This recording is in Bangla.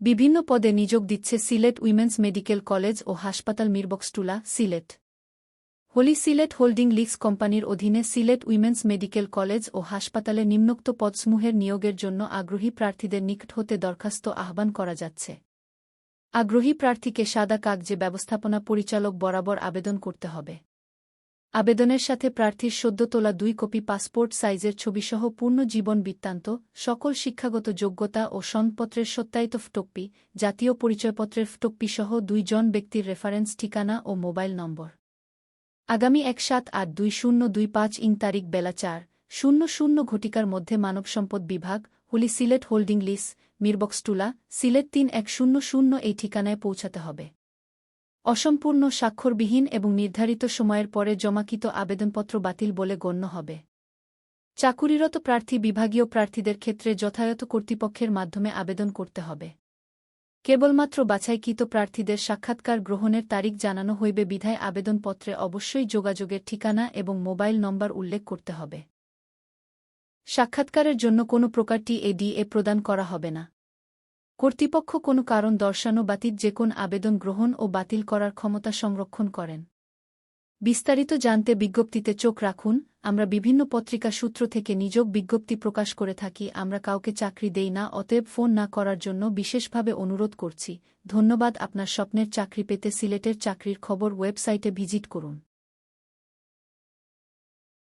বিভিন্ন পদে নিযোগ দিচ্ছে সিলেট উইমেন্স মেডিকেল কলেজ ও হাসপাতাল মিরবক্সটুলা সিলেট। হোলি সিলেট হোল্ডিং লিগস কোম্পানির অধীনে সিলেট উইমেন্স মেডিকেল কলেজ ও হাসপাতালে নিম্নোক্ত পদসমূহের নিয়োগের জন্য আগ্রহী প্রার্থীদের নিকট হতে দরখাস্ত আহ্বান করা যাচ্ছে। আগ্রহী প্রার্থীকে সাদা কাগজে ব্যবস্থাপনা পরিচালক বরাবর আবেদন করতে হবে। আবেদনের সাথে প্রার্থীর সদ্য তোলা দুই কপি পাসপোর্ট সাইজের ছবিসহ পূর্ণ জীবন বৃত্তান্ত, সকল শিক্ষাগত যোগ্যতা ও সনদপত্রের সত্যায়িত ফটোকপি, জাতীয় পরিচয়পত্রের ফটোকপিসহ দুইজন ব্যক্তির রেফারেন্স ঠিকানা ও মোবাইল নম্বর। আগামী এক সাত আট দুই শূন্য দুই পাঁচ ইং তারিখ বেলা চার, শূন্য শূন্য ঘটিকার মধ্যে মানব সম্পদ বিভাগ, হুলি সিলেট হোল্ডিং লিস মিরবক্সটুলা সিলেট তিন এক শূন্য শূন্য এই ঠিকানায় পৌঁছাতে হবে। অসম্পূর্ণ স্বাক্ষরবিহীন এবং নির্ধারিত সময়ের পরে জমাকিত আবেদনপত্র বাতিল বলে গণ্য হবে। চাকুরিরত প্রার্থী বিভাগীয় প্রার্থীদের ক্ষেত্রে যথাযথ কর্তৃপক্ষের মাধ্যমে আবেদন করতে হবে। কেবলমাত্র বাছাইকৃত প্রার্থীদের সাক্ষাৎকার গ্রহণের তারিখ জানানো হইবে বিধায় আবেদনপত্রে অবশ্যই যোগাযোগের ঠিকানা এবং মোবাইল নম্বর উল্লেখ করতে হবে। সাক্ষাৎকারের জন্য কোনো প্রকার টিএডিএ প্রদান করা হবে না। কর্তৃপক্ষ কোনো কারণ দর্শানো বাতিল যে কোন আবেদন গ্রহণ ও বাতিল করার ক্ষমতা সংরক্ষণ করেন। বিস্তারিত জানতে বিজ্ঞপ্তিতে চোখ রাখুন, আমরা বিভিন্ন পত্রিকা সূত্র থেকে নিযোগ বিজ্ঞপ্তি প্রকাশ করে থাকি, আমরা কাউকে চাকরি দেই না, অতএব ফোন না করার জন্য বিশেষভাবে অনুরোধ করছি। ধন্যবাদ, আপনার স্বপ্নের চাকরি পেতে সিলেটের চাকরির খবর ওয়েবসাইটে ভিজিট করুন।